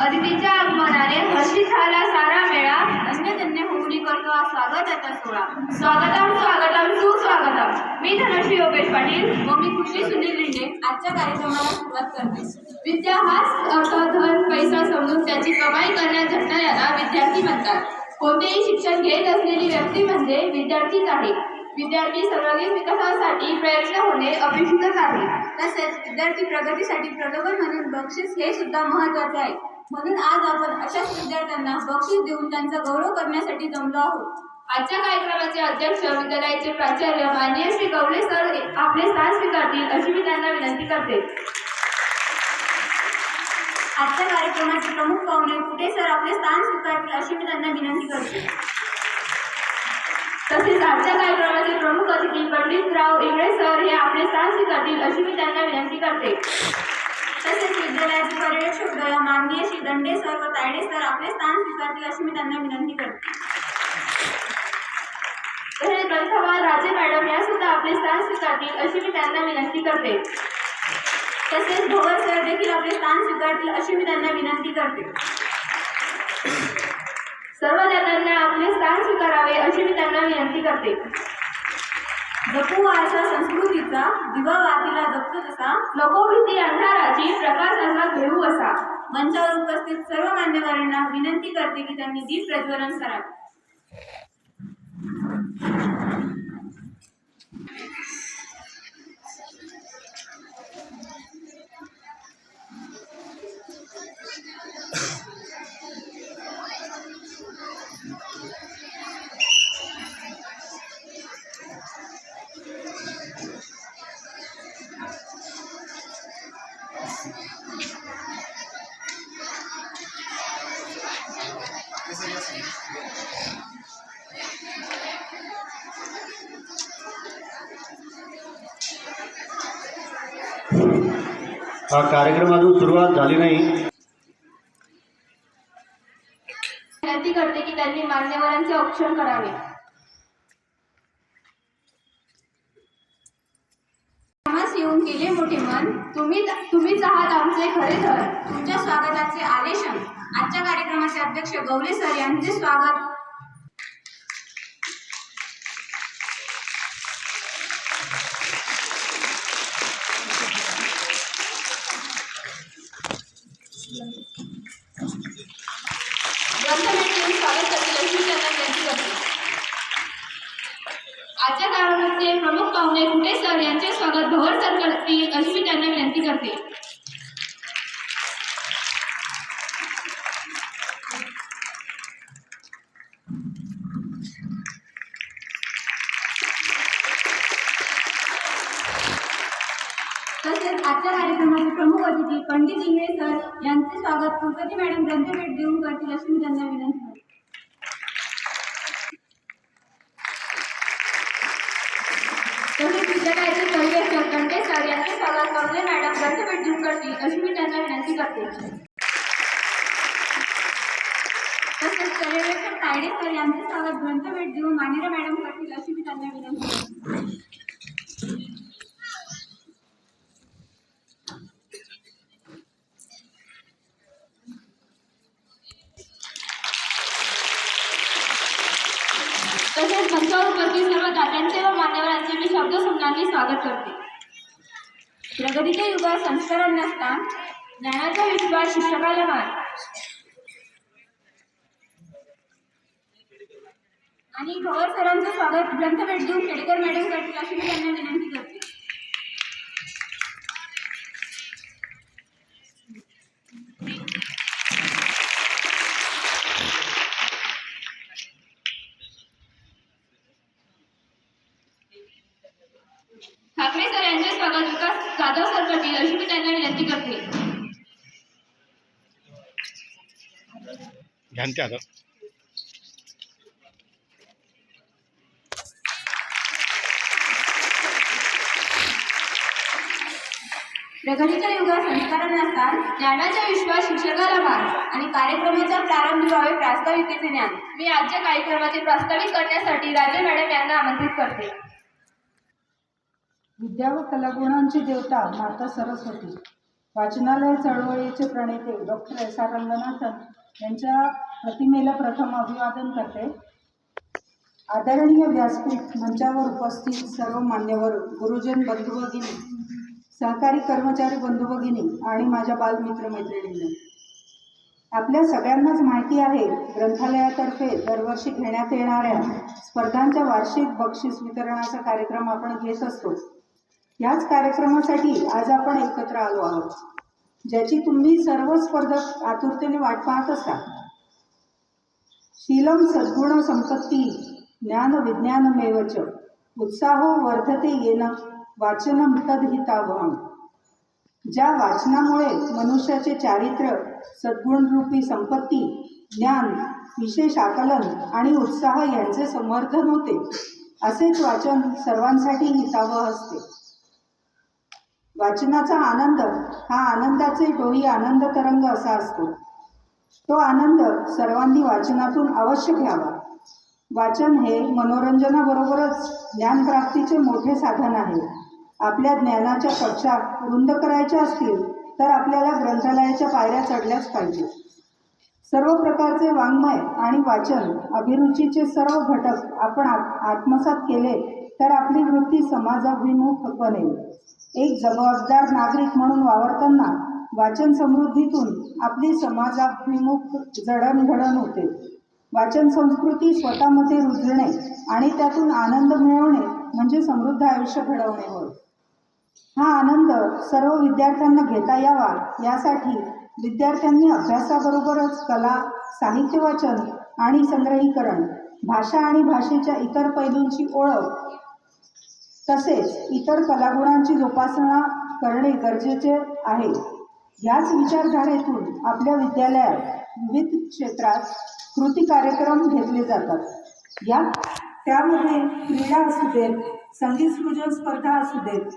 अदितीच्या आगमनाने हर्षित झाला सारा मेळा. धन्यधन्य होऊनी करतो हा स्वागताचा सोहळा. स्वागतम स्वागतम सुस्वागतम. मी धनश्री योगेश पाटील व मी खुशी सुनील लिंडे आजच्या कार्यक्रमाला सुरुवात करते. विद्या हाच अर्थ धन पैसा समजून त्याची कमाई करण्यात झटणाऱ्याला विद्यार्थी म्हणतात. कोणतेही शिक्षण घेत असलेली व्यक्ती म्हणजे विद्यार्थीच आहे. विद्यार्थी सर्वांगीण विकासासाठी प्रयत्न होणे अपेक्षितच आहे. तसेच विद्यार्थी प्रगतीसाठी प्रलोभन म्हणून बक्षीस हे सुद्धा महत्त्वाचे आहे. म्हणून आज आपण अशाच विद्यार्थ्यांना बक्षीस देऊन त्यांचा गौरव करण्यासाठी जमलो आहोत. आजच्या कार्यक्रमाचे अध्यक्ष विद्यालयाचे प्राचार्य माननीय श्री गवळे सर आपले स्थान स्वीकारतील अशी मी त्यांना विनंती करते. आजच्या कार्यक्रमाचे प्रमुख पाहुणे कुठे सर आपले स्थान स्वीकारतील अशी मी त्यांना विनंती करते. तसेच आजच्या कार्यक्रमाचे प्रमुख अतिथी पंडितराव इंगळे सर हे आपले स्थान स्वीकारतील अशी मी त्यांना विनंती करते. तसेच विद्यालयाचे पर्यवेक्षक माननीय श्री दंडे सर व तायडे सर आपले स्थान स्वीकारतील अशी मी त्यांना विनंती करते. तसेच ग्रंथवाल राजे मॅडम या सुद्धा आपले स्थान स्वीकारतील अशी मी त्यांना विनंती करते. तसेच भोगर सर देखील आपले स्थान स्वीकारतील अशी मी त्यांना विनंती करते. सर्व जणांना आपले स्थान स्वीकारावे अशी मी त्यांना विनंती करते. जपू संस्कृतीचा दिवा वातीला जपतो जसा नको भीती अंधाराची प्रकाश असा घेऊ असा. मंचावर उपस्थित सर्व मान्यवरांना विनंती करते की त्यांनी दीप प्रज्वलन करावे. हा कार्यक्रम अजून सुरुवात झाली नाही. विनंती करते की त्यांनी मान्यवरांचे औक्षण करावे. येऊन गेले मोठे मन. तुम्ही तुम्हीच आहात आमचे खरे तर तुमच्या स्वागताचे आलेशन आजच्या कार्यक्रमाचे अध्यक्ष गौरी सर यांचे स्वागत ग्रंथमेळीचे स्वागत करतील अशी मी त्यांना विनंती करते आजच्या कार्यक्रमाचे प्रमुख पाहुणे कुठे सर यांचे स्वागत भवर सर करतील अशी मी त्यांना विनंती करते तसेच आजच्या कार्यक्रमाचे प्रमुख अतिथी पंडित इंगळे सर यांचे स्वागत कुलपती मॅडम ग्रंथभेट देऊन करतील अशी मी त्यांना विनंती करते. तसेच विद्यालयाचे पर्यवेक्षक कंटे सर यांचे स्वागत कवले मॅडम ग्रंथभेट देऊन करतील अशी मी त्यांना विनंती करते. तसेच पर्यवेक्षक तायडे सर यांचे स्वागत ग्रंथभेट देऊन मानेरा मॅडम करतील अशी मी त्यांना विनंती करते तसेच मंचावर उपस्थित सर्व दात्यांचे व मान्यवरांचे मी शब्द समजांनी स्वागत करते. प्रगतीच्या युगात संस्कारात नसता ज्ञानाचा विश्वास शिक्षकाला मार. आणि खबर सरांचं स्वागत ग्रंथ भेट देऊन खेडकर मॅडम करतील अशी मी त्यांना विनंती करते ठाकरे सर यांचे स्वागत विकास जाधव सर करतील अशी मी त्यांना विनंती करते ध्यान त्या आता प्रगतीच्या युगात संस्कारांना स्थान ज्ञानाचा विश्वास शिक्षकाला मान आणि कार्यक्रमाचा प्रारंभ व्हावे प्रास्ताविकेचे ज्ञान. मी आजच्या कार्यक्रमाचे प्रास्ताविक करण्यासाठी राजे मॅडम यांना आमंत्रित करते. विद्या व कलागुणांची देवता माता सरस्वती वाचनालय चळवळीचे प्रणेते डॉक्टर एस आर रंगनाथन यांच्या प्रतिमेला प्रथम अभिवादन करते. आदरणीय व्यासपीठ मंचावर उपस्थित सर्व मान्यवर गुरुजन बंधू भगिनी सहकारी कर्मचारी बंधू भगिनी आणि माझ्या बालमित्र मैत्रिणींना आपल्या सगळ्यांनाच माहिती आहे ग्रंथालयातर्फे दरवर्षी घेण्यात येणाऱ्या स्पर्धांच्या वार्षिक बक्षीस वितरणाचा कार्यक्रम आपण घेत असतो. याच कार्यक्रमासाठी आज आपण एकत्र आलो आहोत ज्याची तुम्ही सर्व स्पर्धक आतुरतेने वाट पाहत असता. शीलम सद्गुण संपत्ती ज्ञान विज्ञानमेवच उत्साहो वर्धते येन वाचनम तद्हितावहम ज्या वाचनामुळे मनुष्याचे चारित्र्य सद्गुणरूपी संपत्ती ज्ञान विशेष आकलन आणि उत्साह यांचे संवर्धन होते असेच वाचन सर्वांसाठी हितावह असते. वाचनाचा आनंद हा आनंदाचे डोही आनंद तरंग असा असतो. तो आनंद सर्वांनी वाचनातून अवश्य घ्यावा. वाचन हे मनोरंजनाबरोबरच ज्ञानप्राप्तीचे मोठे साधन आहे. आपल्या ज्ञानाच्या कक्षा रुंद करायच्या असतील तर आपल्याला ग्रंथालयाच्या पायऱ्या चढल्याच पाहिजे. सर्व प्रकारचे वाङ्मय आणि वाचन अभिरुचीचे सर्व घटक आपण आत्मसात केले तर आपली वृत्ती समाजाभिमुख बनेल. एक जबाबदार नागरिक म्हणून वावरताना वाचन समृद्धीतून आपली समाजाभिमुख जडणघडण होते. वाचन संस्कृती स्वतःमध्ये रुजणे आणि त्यातून आनंद मिळवणे म्हणजे समृद्ध आयुष्य घडवणे होय. हा आनंद सर्व विद्यार्थ्यांना घेता यावा यासाठी विद्यार्थ्यांनी अभ्यासाबरोबरच कला साहित्य वाचन आणि संग्रहीकरण भाषा आणि भाषेच्या इतर पैलूंची ओळख तसेच इतर कलागुणांची जोपासना करणे गरजेचे आहे. याच विचारधारेतून आपल्या विद्यालयात विविध क्षेत्रात कृती कार्यक्रम घेतले जातात. या त्यामध्ये क्रीडा असू देत संगीत सृजन स्पर्धा असू देत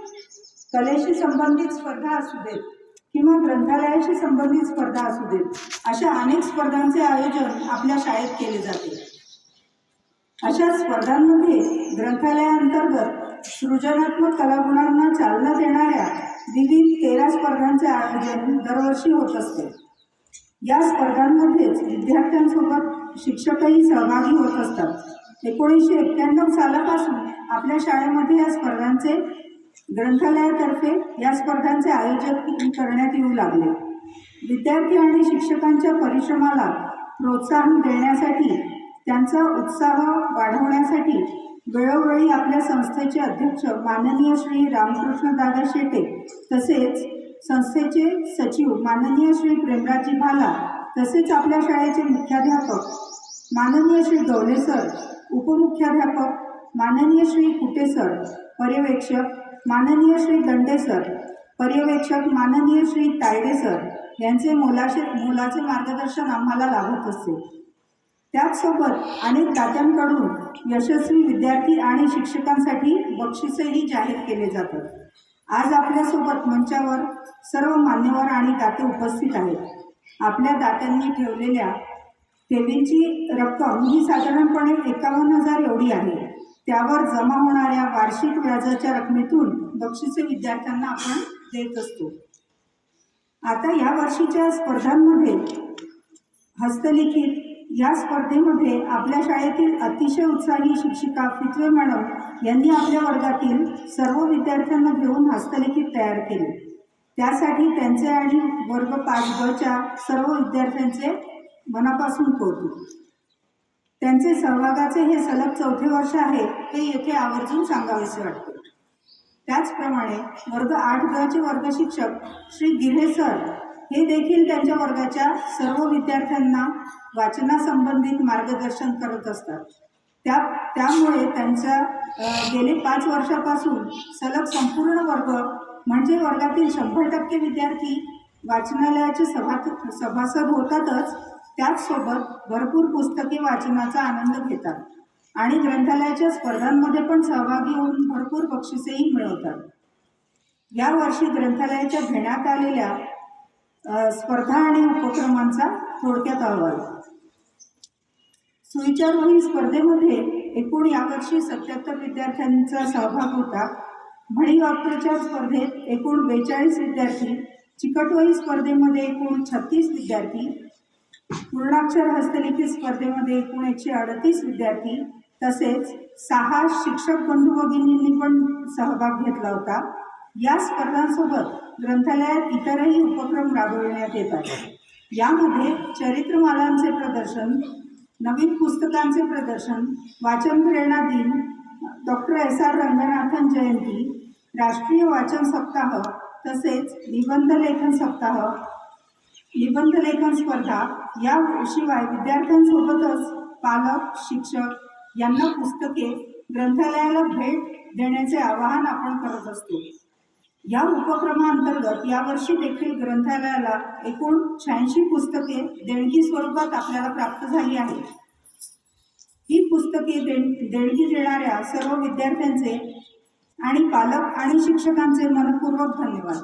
कलेशी संबंधित स्पर्धा असू देत किंवा ग्रंथालयाशी संबंधित स्पर्धा असू देत अशा अनेक स्पर्धांचे आयोजन आपल्या शाळेत केले जाते. अशा स्पर्धांमध्ये ग्रंथालयाअंतर्गत सृजनात्मक कलागुणांना चालना देणाऱ्या विविध तेरा स्पर्धांचे आयोजन दरवर्षी होत असते. या स्पर्धांमध्येच विद्यार्थ्यांसोबत शिक्षकही सहभागी होत असतात. एकोणीसशे एक्क्याण्णव सालापासून आपल्या शाळेमध्ये या स्पर्धांचे ग्रंथालयातर्फे या स्पर्धांचे आयोजन करण्यात येऊ लागले. विद्यार्थी आणि शिक्षकांच्या परिश्रमाला प्रोत्साहन देण्यासाठी त्यांचा उत्साह वाढवण्यासाठी वेळोवेळी आपल्या संस्थेचे अध्यक्ष माननीय श्री रामकृष्ण दादा शेटे तसेच संस्थेचे सचिव माननीय श्री प्रेमराजी भाला तसेच आपल्या शाळेचे मुख्याध्यापक माननीय श्री गवले सर उपमुख्याध्यापक माननीय श्री कुटे सर पर्यवेक्षक माननीय श्री दंडे सर पर्यवेक्षक माननीय श्री तायडे सर यांचे मोलाचे मोलाचे मार्गदर्शन आम्हाला लाभत असते त्याचसोबत अनेक दात्यांकडून यशस्वी विद्यार्थी आणि शिक्षकांसाठी बक्षिसेही जाहीर केले जातात. आज आपल्यासोबत मंचावर सर्व मान्यवर आणि दाते उपस्थित आहेत. आपल्या दात्यांनी ठेवलेल्या ठेवींची रक्कम ही साधारणपणे एकावन्न हजार एवढी आहे. त्यावर जमा होणाऱ्या वार्षिक व्याजाच्या रकमेतून बक्षिसे विद्यार्थ्यांना आपण देत असतो. आता या वर्षीच्या स्पर्धांमध्ये हस्तलिखित या स्पर्धेमध्ये आपल्या शाळेतील अतिशय उत्साही शिक्षिका फितवे मॅडम यांनी आपल्या वर्गातील सर्व विद्यार्थ्यांना घेऊन हस्तलिखित तयार केले. त्यासाठी त्यांचे आणि वर्ग पाच गच्या सर्व विद्यार्थ्यांचे मनापासून कौतुक. त्यांचे सहभागाचे हे सलग चौथे वर्ष आहे हे येथे आवर्जून सांगावेसे वाटते. त्याचप्रमाणे वर्ग आठ गचे वर्ग शिक्षक श्री गिरे सर हे देखील त्यांच्या वर्गाच्या सर्व विद्यार्थ्यांना वाचनासंबंधित मार्गदर्शन करत असतात. त्या त्यामुळे त्यांच्या गेले पाच वर्षापासून सलग संपूर्ण वर्ग म्हणजे वर्गातील शंभर टक्के विद्यार्थी वाचनालयाचे सभा सभासद होतातच त्याचसोबत भरपूर पुस्तके वाचनाचा आनंद घेतात आणि ग्रंथालयाच्या स्पर्धांमध्ये पण सहभागी होऊन भरपूर बक्षिसेही मिळवतात. यावर्षी ग्रंथालयाच्या घेण्यात आलेल्या स्पर्धा आणि उपक्रमांचा थोडक्यात अहवाल. सुविचारवाही स्पर्धेमध्ये एकूण यावर्षी सत्याहत्तर विद्यार्थ्यांचा सहभाग होता. म्हणी वाक्प्रचार स्पर्धेत एकूण बेचाळीस विद्यार्थी चिकटवही स्पर्धेमध्ये एकूण छत्तीस विद्यार्थी पूर्णाक्षर हस्तलिखित स्पर्धेमध्ये एकूण एकशे अडतीस विद्यार्थी तसेच सहा शिक्षक बंधू भगिनींनी पण सहभाग घेतला होता. या स्पर्धांसोबत ग्रंथालयात इतरही उपक्रम राबविण्यात येतात. यामध्ये चरित्रमालांचे प्रदर्शन नवीन पुस्तकांचे प्रदर्शन वाचन प्रेरणा दिन डॉक्टर एस आर रंगनाथन जयंती राष्ट्रीय वाचन सप्ताह तसेच निबंध लेखन सप्ताह निबंध लेखन स्पर्धा याशिवाय विद्यार्थ्यांसोबतच पालक शिक्षक यांना पुस्तके ग्रंथालयाला भेट देण्याचे आवाहन आपण करत असतो. या उपक्रमाअंतर्गत यावर्षी देखील ग्रंथालयाला एकूण शहाऐंशी पुस्तके देणगी स्वरूपात आपल्याला प्राप्त झाली आहेत. ही पुस्तके देण देणगी देणाऱ्या सर्व विद्यार्थ्यांचे आणि पालक आणि शिक्षकांचे मनपूर्वक धन्यवाद.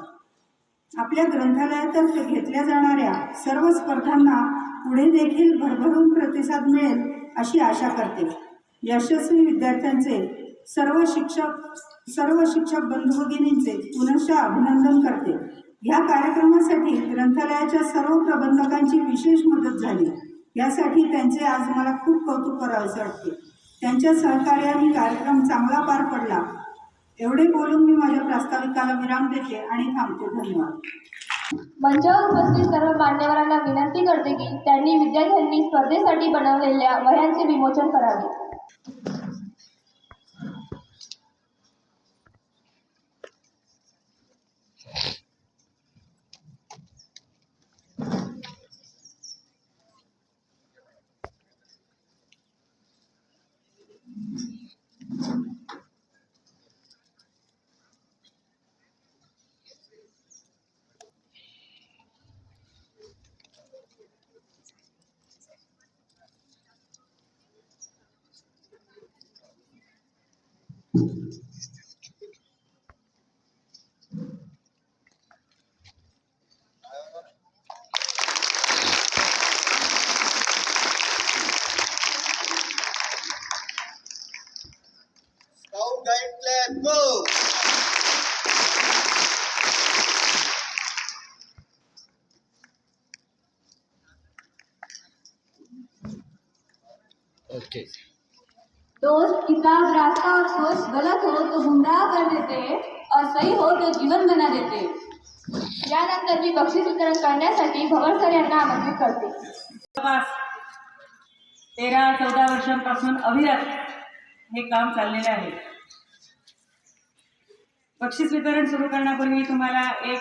आपल्या ग्रंथालयातर्फे घेतल्या जाणाऱ्या सर्व स्पर्धांना पुढे देखील भरभरून प्रतिसाद मिळेल अशी आशा करते. यशस्वी विद्यार्थ्यांचे सर्व शिक्षक सर्व शिक्षक बंधू भगिनींचे पुनश्च अभिनंदन करते. या कार्यक्रमासाठी ग्रंथालयाच्या सर्व प्रबंधकांची विशेष मदत झाली. यासाठी त्यांचे आज मला खूप कौतुक करावेसे वाटते. त्यांच्या सहकार्याने कार्यक्रम चांगला पार पडला. एवढे बोलून मी माझ्या प्रास्ताविकाला विराम देते आणि थांबते. धन्यवाद. मंचावर उपस्थित सर्व मान्यवरांना विनंती करते की त्यांनी विद्यार्थ्यांनी स्पर्धेसाठी बनवलेल्या वह्यांचे विमोचन करावे. Scout Guide Clap, go! Okay. दोस्त किताब रास्ता और सोच गलत हो तो गुमराह कर देते हैं और सही हो तो जीवन बना देते हैं यानंतर मी बक्षीस वितरण करण्यासाठी भवर सर यांना आमंत्रित करते तेरा चौदा वर्षांपासून अविरत हे काम चाललेलं आहे बक्षीस वितरण सुरू करण्यापूर्वी तुम्हाला एक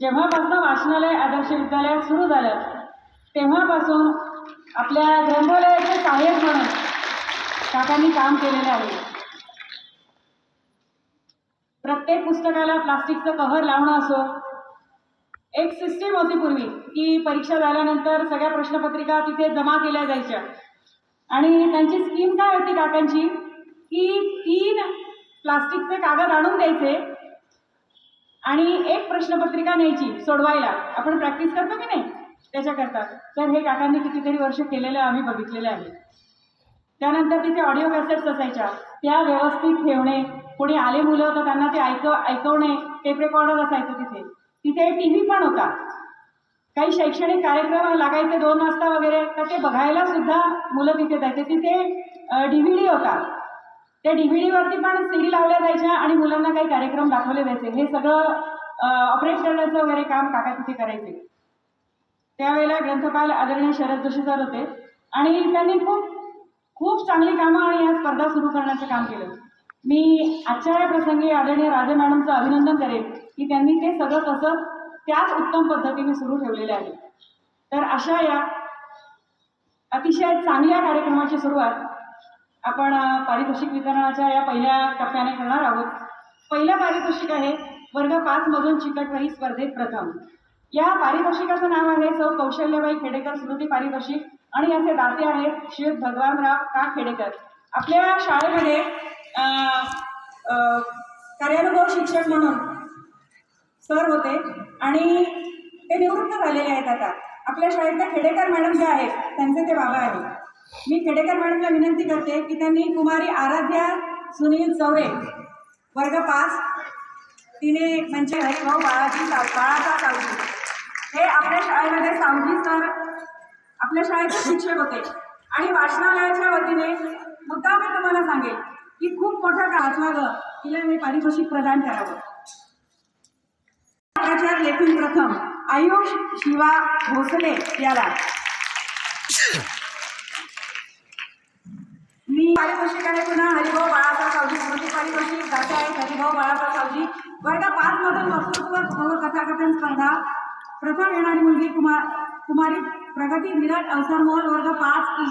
जेव्हापासून वाचनालय आदर्श विद्यालय सुरू झालं तेव्हापासून आपल्या ग्रंथालयाचे सहाय्यक म्हणून काकांनी काम केलेलं आहे. प्रत्येक पुस्तकाला प्लास्टिकचं कव्हर लावणं असो एक सिस्टीम होती पूर्वी की परीक्षा झाल्यानंतर सगळ्या प्रश्नपत्रिका तिथे जमा केल्या जायच्या. आणि त्यांची स्कीम काय होती काकांची? की तीन प्लास्टिकचे कागद आणून द्यायचे आणि एक प्रश्नपत्रिका न्यायची सोडवायला. आपण प्रॅक्टिस करतो की नाही? त्याच्याकरता. तर हे काकांनी कितीतरी वर्ष केलेलं आम्ही बघितलेलं आहे. त्यानंतर तिथे ऑडिओ कॅसेट्स असायच्या. त्या व्यवस्थित ठेवणे. कोणी आले मुलं तर त्यांना ते ऐक ऐकवणे. टेप रेकॉर्डर असायचं तिथे. तिथे टी व्ही पण होता. काही शैक्षणिक कार्यक्रम लागायचे दोन वाजता वगैरे तर ते बघायला सुद्धा मुलं तिथे जायचे. तिथे डी व्ही डी होता. त्या डीव्हीडीवरती पण सी डी लावल्या जायच्या आणि मुलांना काही कार्यक्रम दाखवले जायचे. हे सगळं ऑपरेट करण्याचं वगैरे काम काका तिथे करायचे. त्यावेळेला ग्रंथपाल आदरणीय शरद जोशी सर होते आणि त्यांनी खूप खूप चांगली कामं आणि या स्पर्धा सुरू करण्याचं काम केलं. मी आजच्या या प्रसंगी आदरणीय राजे मॅडमचं अभिनंदन करेन की त्यांनी ते सगळं तसं त्याच उत्तम पद्धतीने सुरू ठेवलेले आहे. तर अशा या अतिशय चांगल्या कार्यक्रमाची सुरुवात आपण पारितोषिक वितरणाच्या या पहिल्या टप्प्याने करणार आहोत. पहिलं पारितोषिक आहे वर्ग पाच मधून चिकटवही स्पर्धेत प्रथम. या पारितोषिकाचं नाव आहे सौ. कौशल्यबाई खेडेकर स्मृती पारितोषिक आणि याचे दाते आहेत श्री. भगवानराव का खेडेकर. आपल्या शाळेमध्ये कार्यानुभव शिक्षक म्हणून सर होते आणि ते निवृत्त झालेले आहेत आता. आपल्या शाळेतल्या खेडेकर मॅडम ज्या आहेत त्यांचे ते बाबा आहेत. मी खेडेकर मॅडमला विनंती करते की त्यांनी कुमारी आराध्या सुनील चौरे वर्ग पाच तिने म्हणजे हरिभाऊ हो, बाळाजी बाळाचा सावजी. हे आपल्या शाळेमध्ये सावजी सर आपल्या शाळेचे शिक्षक होते. आणि वाचनालयाच्या वतीने मुद्दा मी तुम्हाला सांगेल की खूप मोठं का वाचवावं तिला मी पारितोषिक प्रदान करावं. प्रचार लेखन प्रथम आयुष शिवा भोसले याला. पारितोषिक आहे पुन्हा हरिभाऊ बाळाचा सावजी स्मृती पारितोषिक जाते आहे हरिभाऊ बाळाचा सावजी वर्ग पाच वक्तृत्व समोर कथाकथन स्पर्धा प्रथम येणारी मुलगी कुमार कुमारी प्रगती विराट अवसर मोल वर्ग पाच ई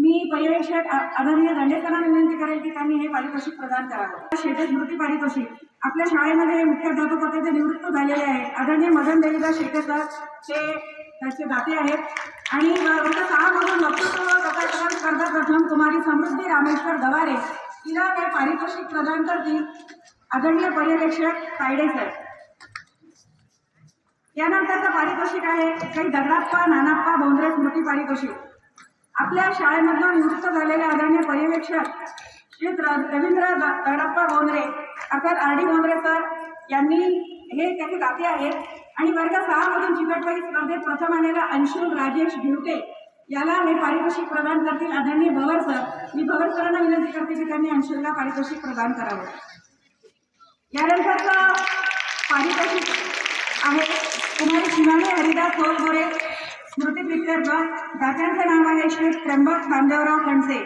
मी पर्यवेक्षक आदरणीय दंडेकरांना विनंती करेल की त्यांनी हे पारितोषिक प्रदान करावं. शेटे स्मृती पारितोषिक आपल्या शाळेमध्ये मुख्याध्यापक होते ते निवृत्त झालेले आहेत आदरणीय मदन देवीदास शेटेकर ते त्याचे दाते आहेत. आणि वर्ग सहा म्हणून वक्तृत्व व स्पर्धा प्रथम कुमारी समृद्धी रामेश्वर गवारे तिला हे पारितोषिक प्रदान करतील. आदरणीय पर्यवेक्षक तायडे सर. यानंतरचं पारितोषिक आहे. काही दगडाप्पा नानाप्पा बोंद्रे स्मृती पारितोषिक. आपल्या शाळेमधून निवृत्त झालेले आदरणीय पर्यवेक्षक श्री रवींद्र दगडाप्पा बोंद्रे अर्थात आर डी बोंद्रे सर यांनी हे त्याचे दाते आहेत. आणि वर्ग सहा मधून चिकटवाई स्पर्धेत प्रथम आलेला अंशुल राजेश भिवटे याला हे पारितोषिक प्रदान करतील आदरणीय भवर सर. मी भवर सरांना विनंती करते की त्यांनी अंशुलला पारितोषिक प्रदान करावं. यानंतरचं पारितोषिक आहे. कुमारी शिवाने हरिदास होलगोरे स्मृती प्रित्यर्थ दात्यांचं नाव आहे श्री त्र्यंबक नामदेवराव खणसे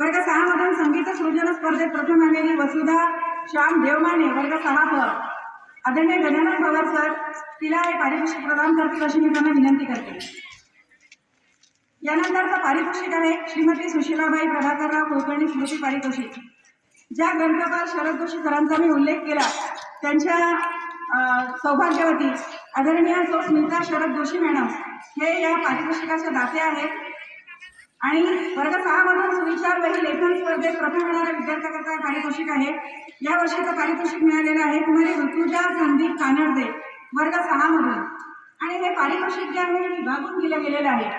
वर्ग सहा मधून संगीत सृजन स्पर्धेत प्रथम आलेली वसुधा श्याम देवमाने वर्ग सहा प आदरणीय गजानन पवार सर तिला हे पारितोषिक प्रदान करतील अशी मी त्यांना विनंती करते. यानंतरचं पारितोषिक आहे श्रीमती सुशीलाबाई प्रभाकरराव कुलकर्णी स्मृती पारितोषिक. ज्या ग्रंथकार शरद जोशी सरांचा मी उल्लेख केला त्यांच्या सौभाग्यवती आदरणीय सो स्मिता शरद जोशी मॅडम हे या पारितोषिकाचे दाते आहेत. आणि वर्ग सहामधून सुविचार वही लेखन स्पर्धेत प्रथम येणाऱ्या विद्यार्थ्याकरता पारितोषिक आहे. या वर्षीचं पारितोषिक मिळालेलं आहे. कुमारी ऋतुजा संदीप कानडदे वर्ग सहामधून आणि हे पारितोषिक जे आहे विभागून दिलं गेलेलं आहे.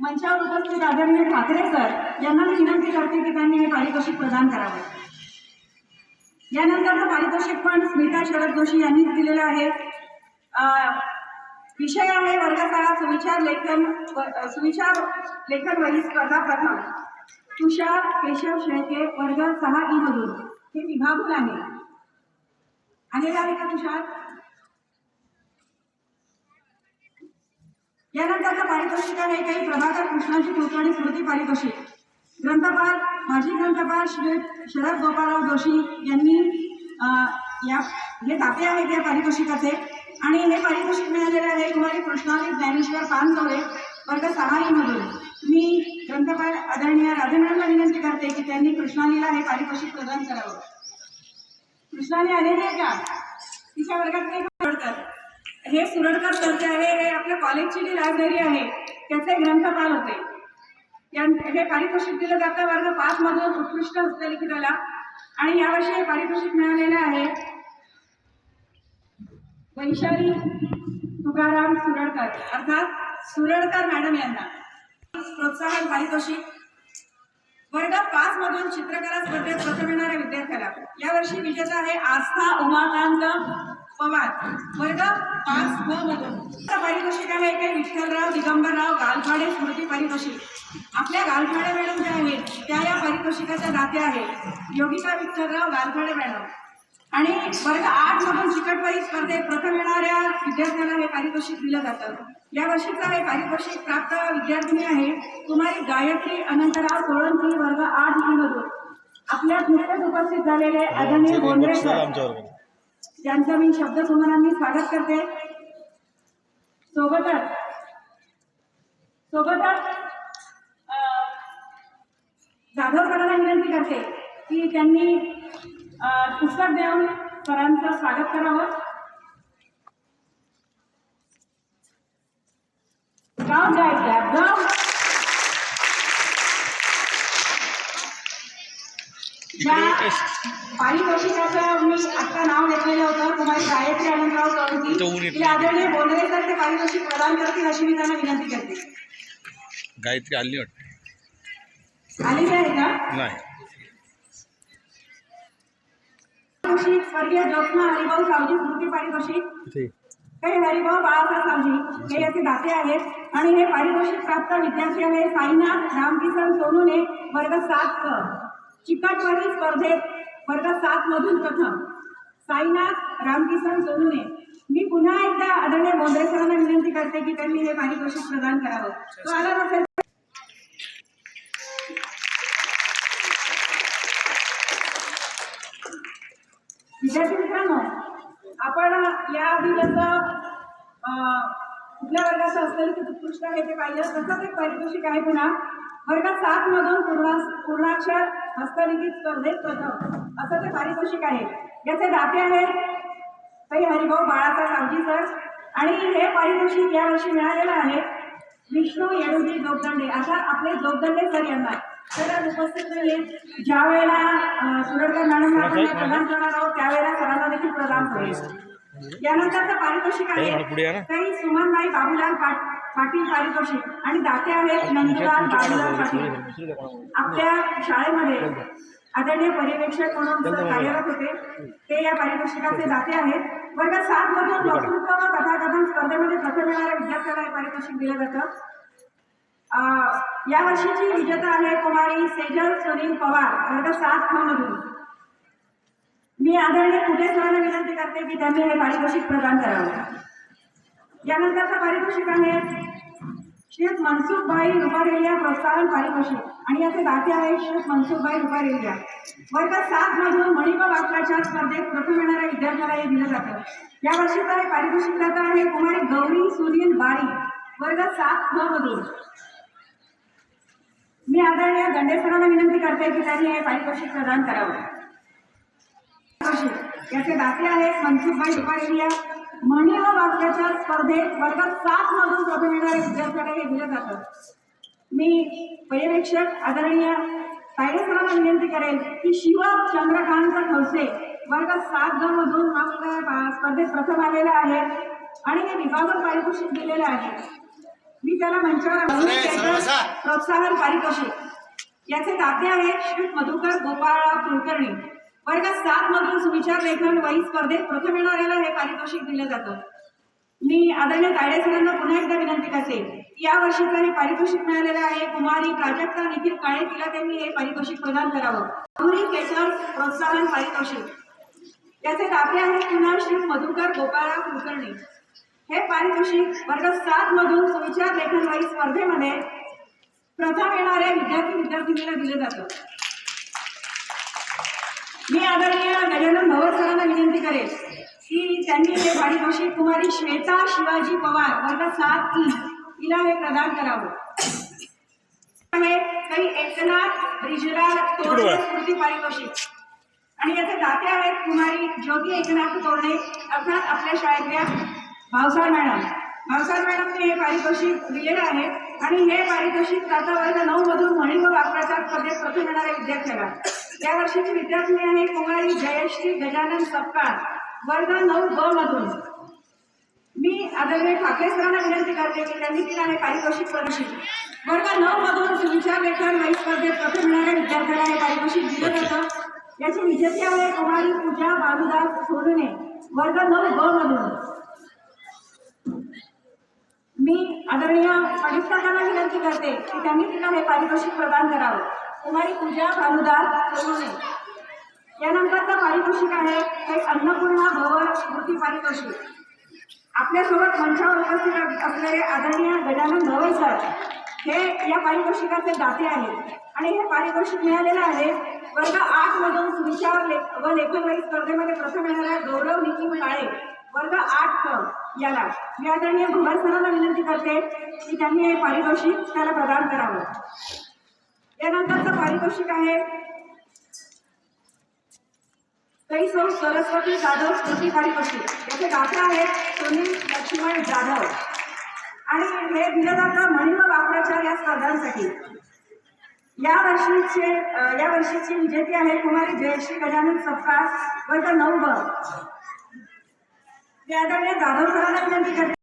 मंचावर उपस्थित आदरणीय ठाकरे सर यांना मी विनंती करते की त्यांनी हे पारितोषिक प्रदान करावं. यानंतरचं पारितोषिक पण स्मिता शरद जोशी यांनीच दिलेलं आहे. विषय आहे वर्ग सहा सुविचार लेखन सुविचार लेखन वही स्पर्धा प्रथम. तुषार केशव शेळके वर्ग सहा ई मधून. हे विभागून आहे. आलेला आहे का तुषार? यानंतरचं पारितोषिक आहे. काही प्रभाकर कृष्णाची कुलकर्णी स्मृती पारितोषिक. ग्रंथपाल माजी ग्रंथपाल श्री शरद गोपाळराव जोशी यांनी या हे दाते आहेत या पारितोषिकाचे. आणि हे पारितोषिक मिळालेले आहे. कुमारी कृष्णाली ज्ञानेश्वर पानसोळे वर्ग सहाईमधून मी ग्रंथपाल आदरणीय राजेंद्रांना विनंती करते की त्यांनी कृष्णालीला हे पारितोषिक प्रदान करावं. कृष्णाली आलेली आहे का? तिच्या वर्गात काही सुरडकर हे सुरडकर सर जे आहे हे आपल्या कॉलेजची जी लायब्ररी आहे त्याचे ग्रंथपाल होते. हे पारितोषिक दिलं जातं. वर्ग पाच मधून उत्कृष्ट हस्तलिखिताला. आणि यावर्षी हे पारितोषिक मिळालेलं आहे. वैशाली तुकाराम सुरडकर. अर्थात सुरडकर मॅडम यांना. प्रोत्साहन पारितोषिक. वर्ग पाच मधून चित्रकला स्पर्धेत प्रथम येणाऱ्या विद्यार्थ्याला. यावर्षी विजेता आहे आस्था उमाकांत पवार. वर्ग पाच ब मधून. पारितोषिक आहे काही विठ्ठलराव दिगंबरराव गालफाडे स्मृती पारितोषिक. आपल्या गालफाडे मॅडम ज्या आहेत त्या या पारितोषिकाच्या दात्या आहेत. योगिता विठ्ठलराव गालफाडे मॅडम. आणि वर्ग आठ मधून चिकटवाई स्पर्धेत प्रथम येणाऱ्या विद्यार्थ्याला हे पारितोषिक दिलं जातं. या वर्षीचं हे पारितोषिक प्राप्त विद्यार्थिनी आहे कुमारी गायत्री अनंतराव सोळंकी वर्ग आठ मधून. आपल्यात नुकतेच उपस्थित झालेले आदरणीय सर ज्यांचं मी शब्दसुमनांनी स्वागत करते. सोबतच सोबतच जाधव सरांना विनंती करते की त्यांनी पुस्तक देऊन सरांचं स्वागत करावं. गाव जायचं गाव ज्या पारितोषिकाचं मी आता नाव घेतलेलं होतं. कुमारी आनंदराव आदरणीय ते पारितोषिक प्रदान करतील अशी मी त्यांना विनंती करते. गायत्री आली नाही वाटते. आलेली आहे का नाही. पारितोषिक स्वर्गीय ज्योत्ना हरिभाऊ सावजी स्मृती पारितोषिक हे हरिभाऊ बाळासाहेब सावजी हे याचे दाते आहेत. आणि हे पारितोषिक प्राप्त विद्यार्थी आहे साईनाथ रामकिसन सोनूने वर्ग सात क. चिकटवारी स्पर्धेत वर्ग सात मधून प्रथम. साईनाथ रामकिसन सोनूने. मी पुन्हा एकदा आदरणीय बोंद्रे सरांना विनंती करते की त्यांनी हे पारितोषिक प्रदान करावं. तो आला नसेल विद्यार्थी मित्रांनो आपण याआधी जसं कुठल्या वर्गाचं असेल की उत्कृष्ट आहे ते पाहिलं तसंच एक पारितोषिक आहे पुन्हा. वर्ग सात मधून पूर्ण पूर्णाक्षर हस्तलिखित स्पर्धेत प्रथम. असं ते पारितोषिक आहे. याचे दाते आहेत काही हरिभाऊ बाळाचा सावजी सर. आणि हे पारितोषिक यावर्षी मिळालेलं आहे. विष्णू येडुजी जोगदंडे. अशा आपले जोगदंडे सर यांना. सर उपस्थित नाहीये ज्या वेळेला सुरडकर मॅडमला आपण प्रदान करणार आहोत त्यावेळेला सरांना देखील प्रदान करेल. यानंतरचं पारितोषिक आहे. काही सुमनबाई बाबूलाल पाट- पाटील पारितोषिक आणि दाते आहेत नंदुलाल बाबूलाल पाटील. आपल्या शाळेमध्ये आदरणीय पर्यवेक्षक म्हणून कार्यरत होते. ते या पारितोषिकाचे दाते आहेत. वर्ग सात मधून वक्तृत्व व कथाकथन स्पर्धेमध्ये प्रथम येणाऱ्या विद्यार्थ्याला हे पारितोषिक दिलं जातं. या वर्षीची विजेता आहे कुमारी सेजल सुनील पवार वर्ग सात मधून. मी आदरणीय कुठे सरांना विनंती करते की त्यांनी हे पारितोषिक प्रदान करावं. यानंतरचं पारितोषिक आहे श्रीयुत मनसुखभाई रुपारेलिया प्रोत्साहन पारितोषिक आणि याचे दाते आहे श्रीयुत मनसुखभाई रुपारेलिया. वर्ग सात मधून मणिप वाक्याच्या स्पर्धेत प्रथम येणाऱ्या विद्यार्थ्याला हे दिलं जातं. या वर्षीचा हे पारितोषिक दाता आहे कुमारी गौरी सुनील बारी वर्ग सात मधून. मी आदरणीय दंडेसरांना विनंती करते की त्यांनी हे पारितोषिक प्रदान करावं. याचे दाते आहेत मनसुखभाई रुपारेलिया म्हणी व वाक्याच्या स्पर्धेत वर्ग सात मधून प्रथम येणाऱ्या विद्यार्थ्याला हे दिलं जातं. मी पर्यवेक्षक आदरणीय तायडे सरांना विनंती करेल की शिव चंद्रकांत खवसे वर्ग सात ग मधून हा स्पर्धेत प्रथम आलेला आहे आणि हे विभागून पारितोषिक दिलेलं आहे. मी त्याला मंचावर. प्रोत्साहन पारितोषिक याचे दाते आहेत श्री मधुकर गोपाळराव कुलकर्णी. वर्ग सात मधून सुविचार लेखन वही स्पर्धेत प्रथम येणाऱ्याला हे पारितोषिक दिलं जातं. मी आदरणीय तायडे सरांना पुन्हा एकदा विनंती करते. या वर्षीचं हे पारितोषिक मिळालेलं आहे. कुमारी प्राजक्ता निखिल काळे तिला त्यांनी हे पारितोषिक प्रदान करावं. गौरी केशर प्रोत्साहन पारितोषिक. याचे दाते आहेत पुन्हा श्री मधुकर गोपाळराव कुलकर्णी. हे पारितोषिक वर्ग सात मधून सुविचार लेखन वही स्पर्धेमध्ये प्रथम येणाऱ्या विद्यार्थी विद्यार्थिनीला दिलं जातं मी आदरणीय गजानन भवर सरांना विनंती करेन की त्यांनी हे पारितोषिक कुमारी श्वेता शिवाजी पवार वर्ग सात ई तिला हे प्रदान करावं. काही एकनाथ ब्रिजलाल तोरणे स्मृती पारितोषिक. आणि याचे दाते आहेत कुमारी ज्योती एकनाथ तोरणे. अर्थात आपल्या शाळेतल्या भावसार मॅडम. भावसार मॅडमने हे पारितोषिक दिलेलं आहे आणि हे पारितोषिक जाता वर्ग नऊ मधून म्हणी व वापराच्या स्पर्धेत प्रथम येणाऱ्या विद्यार्थ्याला. या वर्षीची विद्यार्थिनी आहे कुमारी जयश्री गजानन सपकाळ वर्ग नऊ ब मधून. मी आदरणीय ठाकरे सरांना विनंती करते की त्यांनी तिला हे पारितोषिक प्रदर्शित. वर्ग नऊ मधून सुविचार लेखन वही स्पर्धेत प्रथम येणाऱ्या विद्यार्थ्याला हे पारितोषिक दिलं जातं याची विजेती आहे कुमारी पूजा बालुदास सोनूने वर्ग नऊ ब मधून. मी आदरणीय परीक्षकांना विनंती करते की त्यांनी तिला हे पारितोषिक प्रदान करावं. कुमारी पूजा भानुदास सोनूने यानंतरचं पारितोषिक आहे हे अन्नपूर्णा भवन स्मृती पारितोषिक. आपल्यासोबत मंचावर उपस्थित असलेले आदरणीय गजानन भवन सर हे या पारितोषिकाचे दाते आहेत. आणि हे पारितोषिक मिळालेलं आहे वर्ग आठ मधून सुविचार लेख व लेखनवाई स्पर्धेमध्ये प्रथम येणाऱ्या गौरव नितीन काळे. वर्ग आठ याला. मी आदरणीय भुवर सरांना विनंती करते की त्यांनी हे पारितोषिक त्याला प्रदान करावं. यानंतरचं पारितोषिक आहे. काही सौ सरस्वती जाधव स्मृती पारितोषिक. याचे दाता आहेत सुनील लक्ष्मण जाधव. आणि हे दिलं जातं मणिमा व वापराच्या या स्पर्धांसाठी या वर्षीचे या वर्षीची विजेती आहे कुमारी जयश्री गजानन सपकाळ वर्ग नऊ ब. मी आदरणीय जाधव सरांना विनंती करते